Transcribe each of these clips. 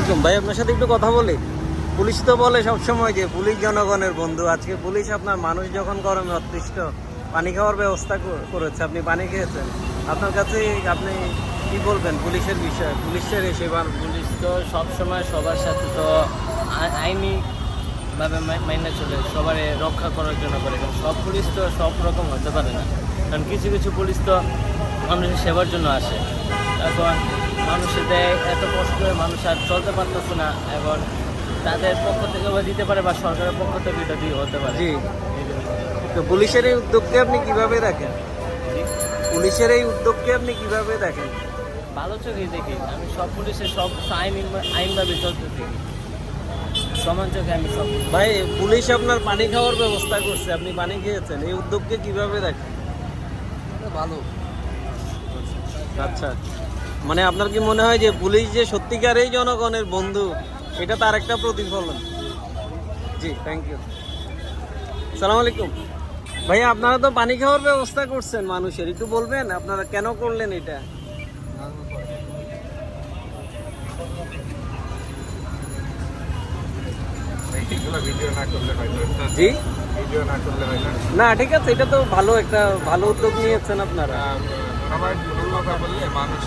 আলাইকুম। ভাই, আপনার সাথে একটু কথা বলি। পুলিশ তো বলে সবসময় যে পুলিশ জনগণের বন্ধু। আজকে পুলিশ আপনার মানুষ যখন গরমে অতিষ্ঠ, পানি খাওয়ার ব্যবস্থা করেছে। আপনি পানি খেয়েছেন। আপনার কাছে আপনি কি বলবেন পুলিশের বিষয়ে? পুলিশের এসে পুলিশ তো সবসময় সবার সাথে তো আইনি ভাবে মাইনে চলে। সবার রক্ষা করার জন্য করে। কারণ সব পুলিশ তো সব রকম হতে পারে না। কারণ কিছু কিছু পুলিশ তো মানুষের সেবার জন্য আসে। এখন মানুষের দেয় এত কষ্ট করে মানুষ আর চলতে পারতেছে না এখন তাদের পক্ষ থেকে দিতে পারে বা সরকারের পক্ষ থেকে এটা দিয়ে হতে পারে। জি। তো পুলিশের এই উদ্যোগকে আপনি কীভাবে দেখেন? পুলিশের এই উদ্যোগকে আপনি কীভাবে দেখেন? ভালো চোখেই দেখি। আমি সব পুলিশের সব আইন আইনভাবে চলতে দেখি। সমান চোখে আমি সব ভাই পুলিশ আপনার পানি খাওয়ার ব্যবস্থা করছে আপনি পানি খেয়েছেন এই উদ্যোগকে কীভাবে দেখেন? ভালো। আচ্ছা। মানে আপনার কি মনে হয় যে পুলিশ যে সত্যিকারেই জনগণের বন্ধু এটা তার একটা প্রতিফলন? জি থ্যাংক ইউ সালাম আলাইকুম। ভাইয়া আপনারা তো পানি খাওয়ার ব্যবস্থা করছেন মানুষের একটু বলবেন আপনারা কেন করলেন এটা? না জি? না ঠিক আছে এটা তো ভালো একটা ভালো উদ্যোগ নিয়েছেন আপনারা। সবাই কথা বললে মানুষ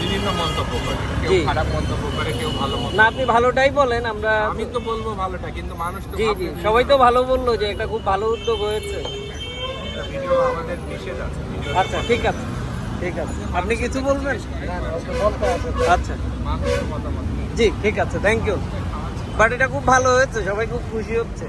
বিভিন্ন মন্তব্য করে। কেউ খারাপ মন্তব্য করে কেউ ভালো না আপনি ভালোটাই বলেন আমরা আমি তো বলব ভালোটা কিন্তু মানুষ তো জি জি সবাই তো ভালো বলল যে এটা খুব ভালো উদ্যোগ হয়েছে। ভিডিও আমাদের নিষেধ আছে আচ্ছা ঠিক আছে ঠিক আছে। আপনি কিছু বলবেন? আচ্ছা। জি ঠিক আছে থ্যাংক ইউ বাট এটা খুব ভালো হয়েছে সবাই খুব খুশি হচ্ছে।